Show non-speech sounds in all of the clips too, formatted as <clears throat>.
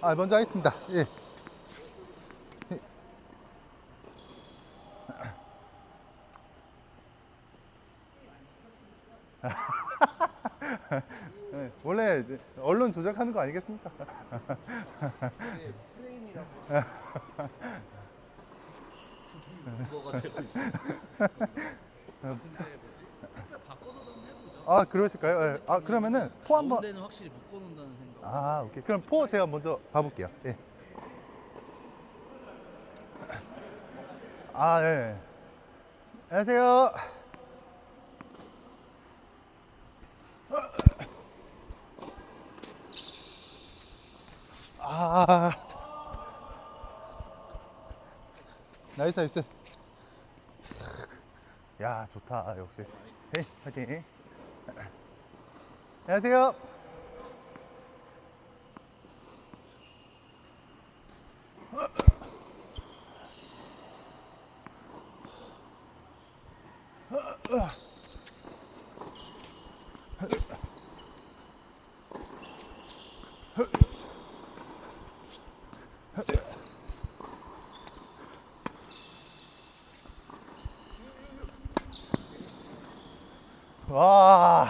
아, 먼저 하겠습니다. 예. 네, <laughs> 원래 언론 조작하는 거 아니겠습니까? 프레임이라고 그거가 되고 있어. 근데 뭐지? 그냥 바꿔서 한번 해보자. 아, 그러실까요? 예. 아, 그러면은 포 한번 가운데는 확실히 묶어놓는다는. 아, 오케이. 그럼 포 제가 먼저 봐볼게요. 예. 아, 예. 안녕하세요. 아. 나이스, 나이스. 야, 좋다. 역시. 에이, 파이팅. 안녕하세요. 와,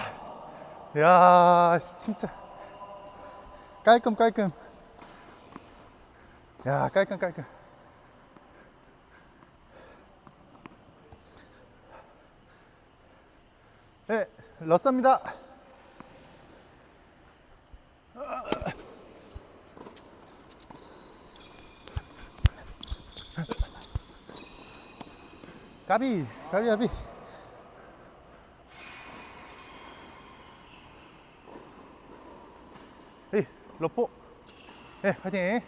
야, 씨, 진짜 깔끔 깔끔. 야, 깔끔 깔끔. 네, 러스입니다. 까비, 까비, 까비. 에이, 러포. 예, 화이팅.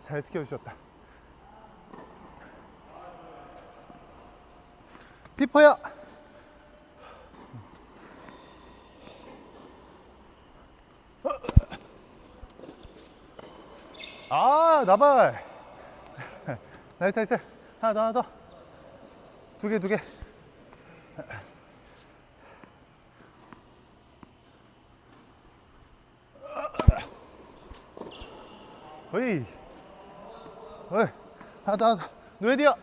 잘 지켜주셨다. 피퍼야. 아, 나발. 나이스, 나이스. 하나 더, 하나 더. 두 개. 어이. 어이. 하나 더, 하나 더. 노에디야.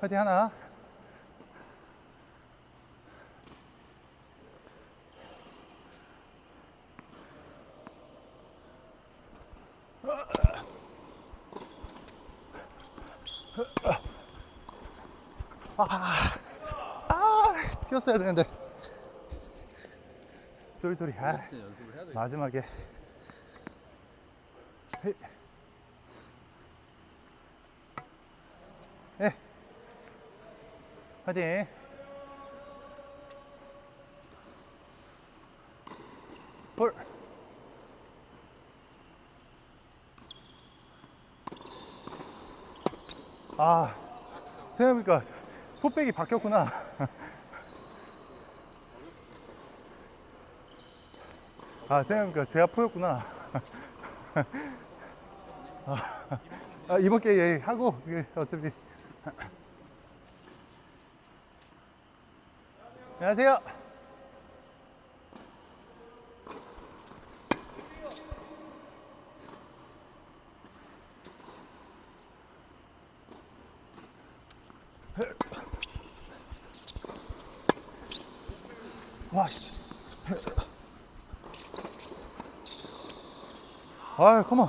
화이팅 하나. 아, 튀었어야 되는데. 소리 소리. 아. 마지막에. 헤이. 예. 화이팅. 볼. 아, 생각해보니까 풋백이 바뀌었구나. <laughs> 아, 생각해보니까 제가 포였구나. 아, 아, 이번 게 예, 하고, 이게 어차피. 안녕하세요. 와, 씨. 아, 컴온.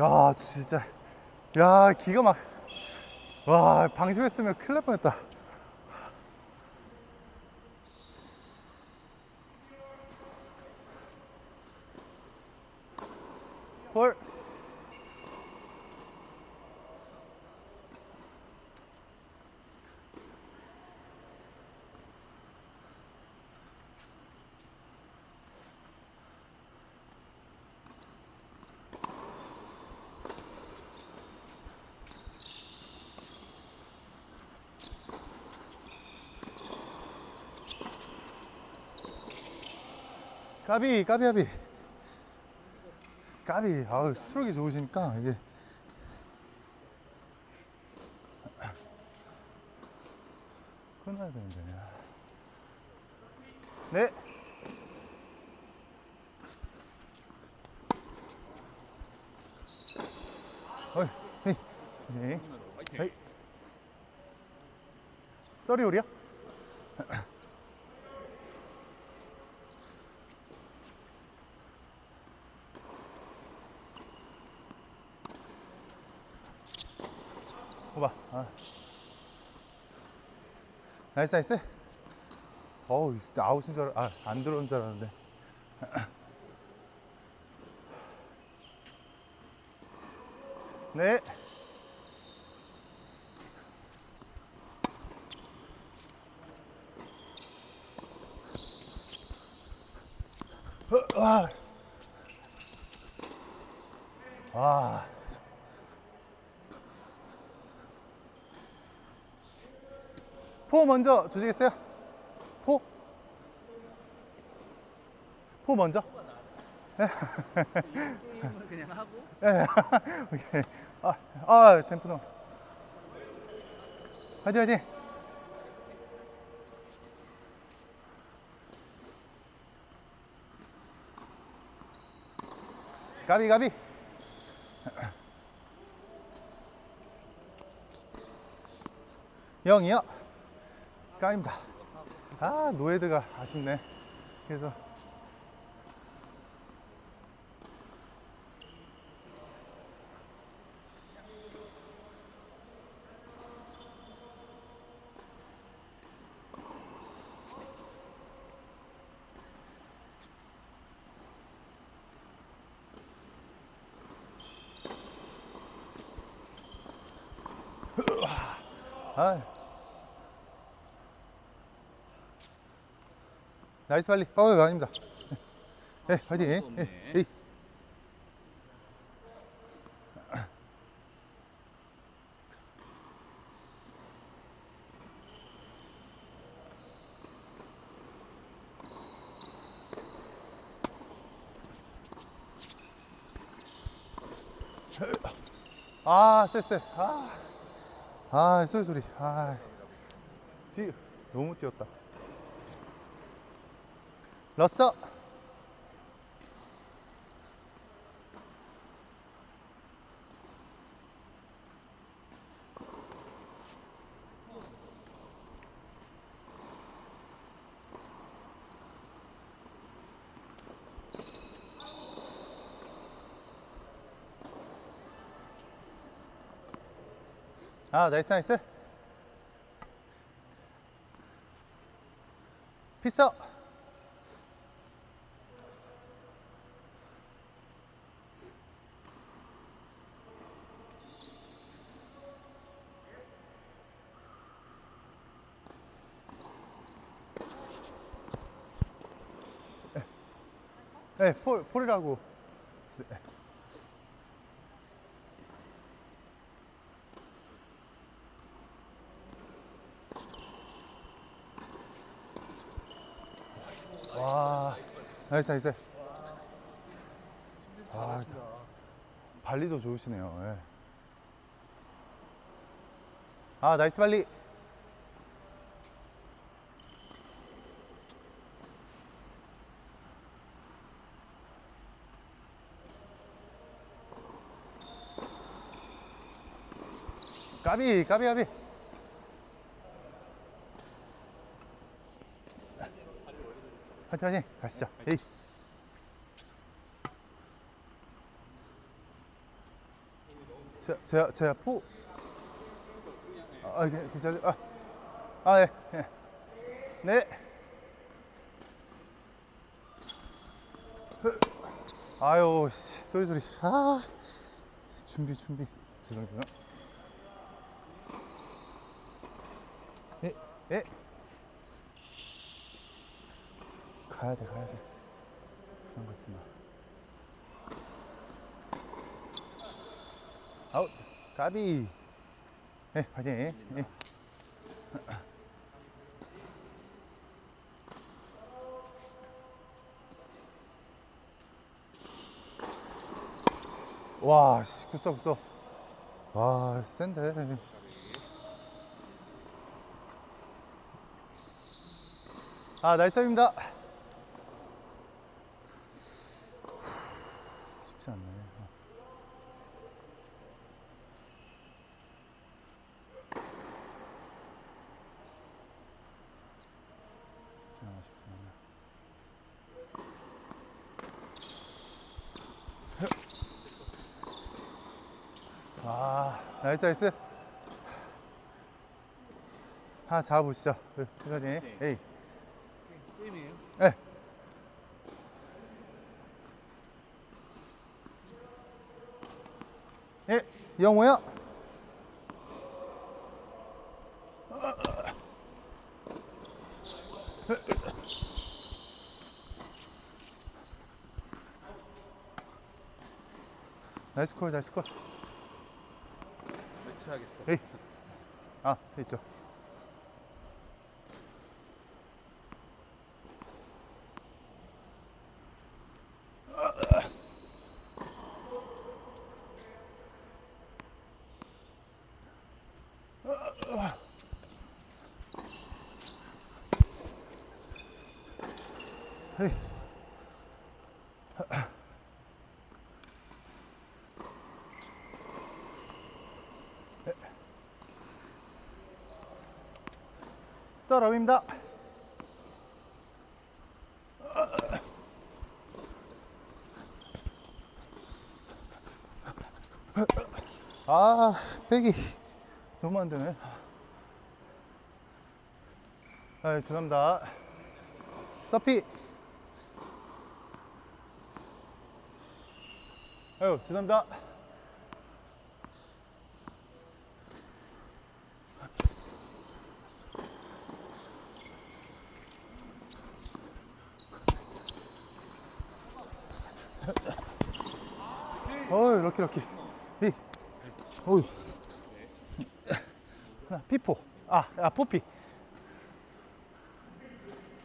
야, 진짜. 야, 기가 막. 와, 방심했으면 큰일 날 뻔했다. 까비 까비 까비. 까비. 아우 스트로크 좋으시니까 이게. 끊어야 되는데. 네. 어이 헤이. 헤이. 헤이 오리야? 나이스 나이스. 어우 아웃인 줄 알, 아, 안 들어온 줄 알았는데. 네. 어, 아. 아. 포 먼저 주시겠어요? 포? 포 먼저? 게임을 그냥 하고 예. 오케이. 아, 아, 템포노. 화이팅, 화이팅. 가비, 가비. <clears throat> 영이요. 까입니다. 아, 노헤드가 아쉽네. 그래서 아. 나이스 빨리. 어, 아닙니다. <laughs> 예. 예, 없네. 예, 예. 아, 쎄쎄. 아. 아, 소리 소리. 아. 뒤 너무 뛰었다. 러서. 아, 나이스, 나이스. 피서. 네, 폴, 폴이라고. 네. 와, 나이스, 나이스. 아, 발리도 좋으시네요. 예. 아, 나이스 발리. 까비, 까비, 까비. 화이팅. 가시죠. 에이. 제, 제, 제 포. 아, 괜찮아요. 아, 아, 예, 예. 네. 흐. 아유, 씨, 소리 소리. 아, 준비 준비. 죄송해요. 예, 예. 가야 돼, 가야 돼. 부담 갖지 마. 아웃, 까비. 예, 화이팅. 예. 와, 씨, 굿어, 굿어. 와, 센데. 아, 나이스입니다. 쉽지 않네. 쉽지 않아, 쉽지 않아. 아, 나이스, 나이스. 하나 잡아보시죠. 회장님. 에이. 게임이에요? 네. 예, 영호야. 나이스 콜, 나이스 콜. 매치 하겠어. 에이. 아, 있죠. 썰업입니다. 아, 백이 너무 안 되네. 아, 죄송합니다. 서피. 아유, 죄송합니다. 어이, 럭키, 럭키. 이, 어이. 하나, 피포. 아, 아, 포피.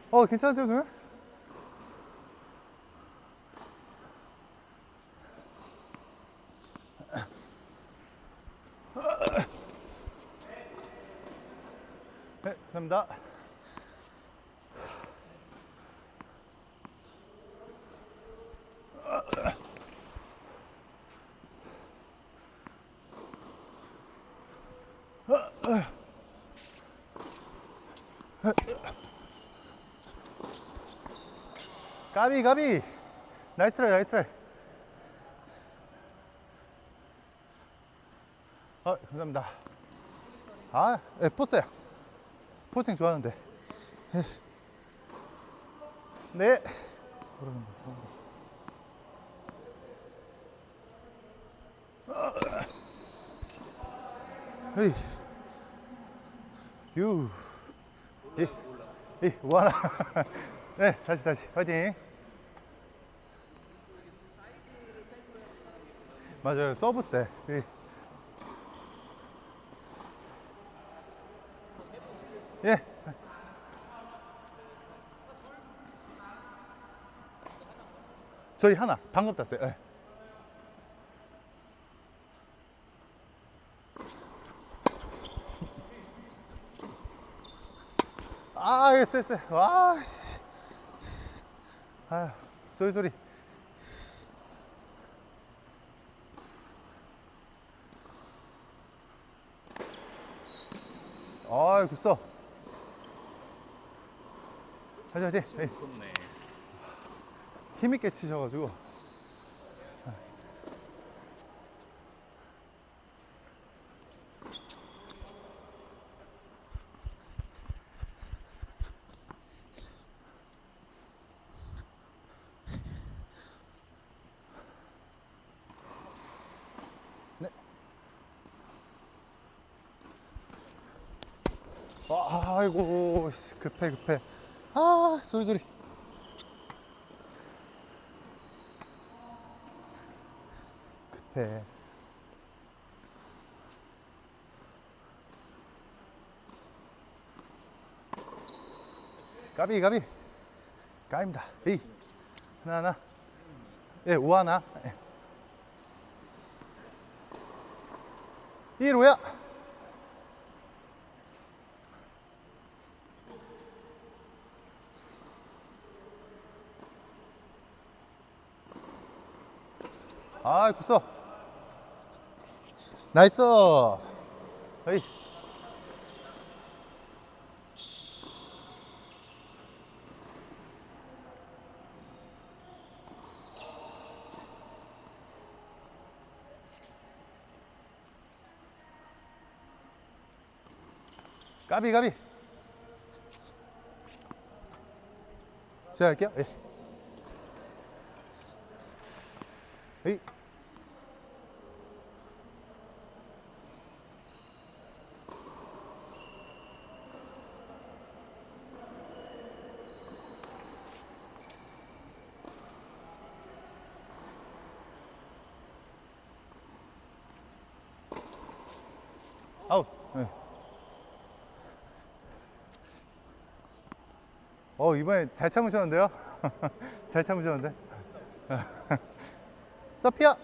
어, 괜찮으세요, 그러면? 네, 감사합니다. 가비, 가비. 나이스 트라이, 나이스 트라이. 어, 감사합니다. 아, 예, 포스야. 포징 좋아하는데. 예. 네. 서로 간다, 서로. 헤이. 유. 이. 이, 원하. <laughs> 네, 다시, 다시. 화이팅. 맞아요, 서브 때. 이. 예. 저희 하나 방금 땄어요. 예. 아, 됐어, 됐어. 와, 씨. 아, 소리, 소리. 아이, 굿어. 자자, 자자. 에이. 무섭네. 힘있게 치셔가지고. 네. 아, 아이고, 씨, 급해, 급해. 아, 소리, 소리. 급해. 까비 까비 까입니다. 에이 하나 하나 예 오 하나 예. 1호야 아, 굿어. 나이스. 에이. 까비 까비 제가 할게요 예. 에이. 아웃 네. 어 이번에 잘 참으셨는데요? <laughs> 잘 참으셨는데? <laughs> 서피아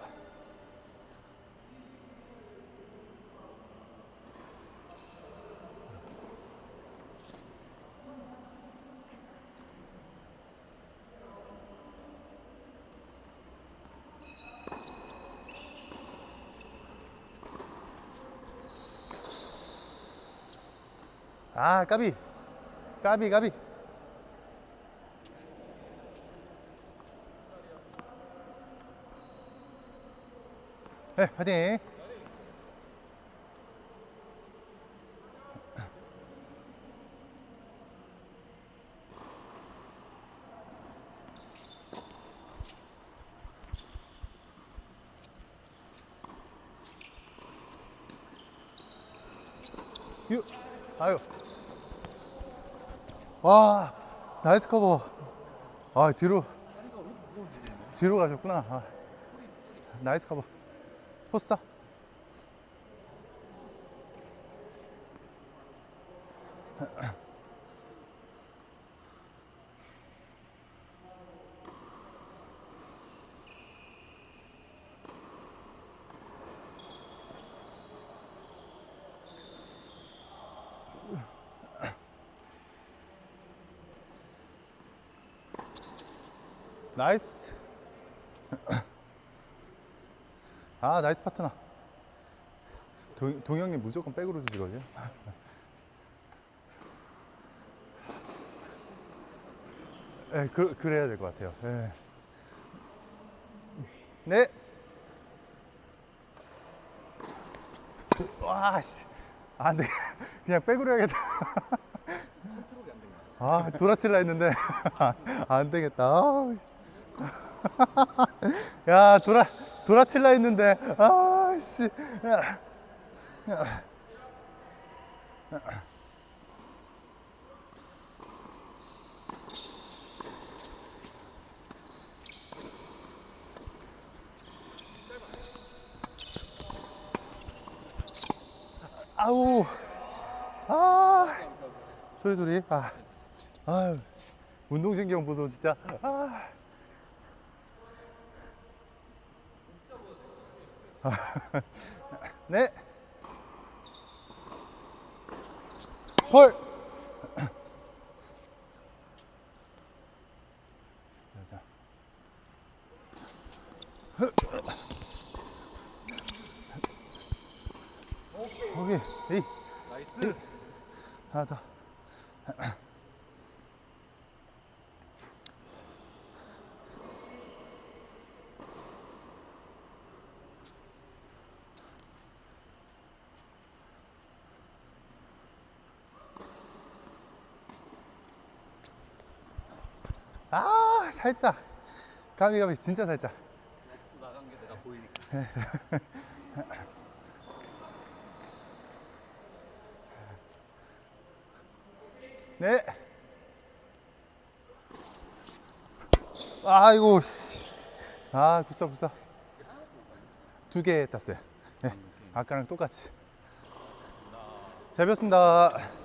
아 까비. 까비 까비. 네 화이팅. 유 아유 와 나이스 커버. 아 뒤로 뒤로 가셨구나. 아, 나이스 커버. 포스타 나이스. <coughs> 아 나이스 파트너. 동, 동영님 무조건 백으로 주시거든요 네, <laughs> 그, 그래야 될 것 같아요. 네. 네. 와 씨. <laughs> 안 돼 그냥 백으로 해야겠다. <laughs> 아 돌아칠라 했는데. 안 되겠다. 아우. <laughs> 야 돌아 돌아칠라 했는데. 아 씨. 아우. 아 소리 소리. 아 아유. 운동신경 보소 진짜. 아 <laughs> 네. 헐. <laughs> 자. 오케이. <laughs> 에이. 나이스. 하나 더. 아 살짝 가비 진짜 살짝 나간 게 내가 보이니까. 네. 아이고 씨. 아 굿사 굿사. 두개 땄어요. 네. 아까랑 똑같이. 잘 배웠습니다.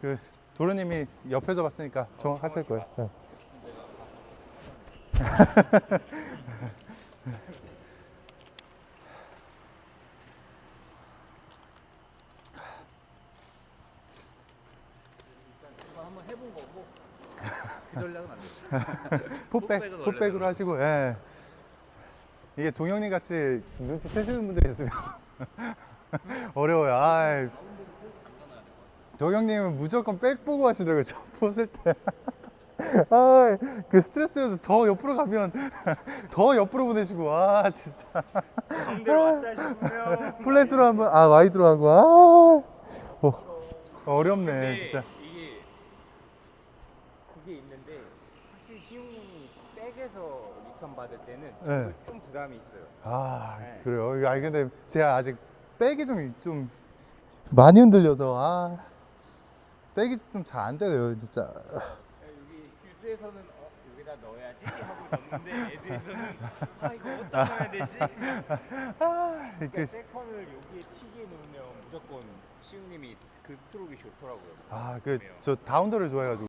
그 도로님이 옆에서 봤으니까 정확하실 거예요. 네. <laughs> 풋백, 풋백으로 하시고, 예. 이게 동영님 같이 눈치 채시는 분들이 있으면 <laughs> 어려워요. 아이, 동영님은 무조건 백 보고 하시더라고요. 저 보실 때. <laughs> 아, 그 스트레스여서 더 옆으로 가면 <laughs> 더 옆으로 보내시고, 아, 진짜. 마음대로 왔다 싶으면 플랫으로 한번, 아, 와이드로 하고, 아. 어, 어렵네, 근데 진짜. 이게 그게 있는데 확실히 시웅님이 백에서 리턴 받을 때는 네. 좀 부담이 있어요. 아 네. 그래요? 아니 근데 제가 아직 백이 좀, 좀 많이 흔들려서 아 백이 좀잘 안 돼요 진짜 여기 듀스에서는 어, 여기다 넣어야지 하고 넣는데 애들에서는 아 이거 어디다 넣어야 되지? <laughs> 아 그러니까 이렇게 세컨을 여기에 튀게 놓으면 무조건 시웅님이 그 스트로크가 좋더라고요. 아그 저 다운더를 좋아해가지고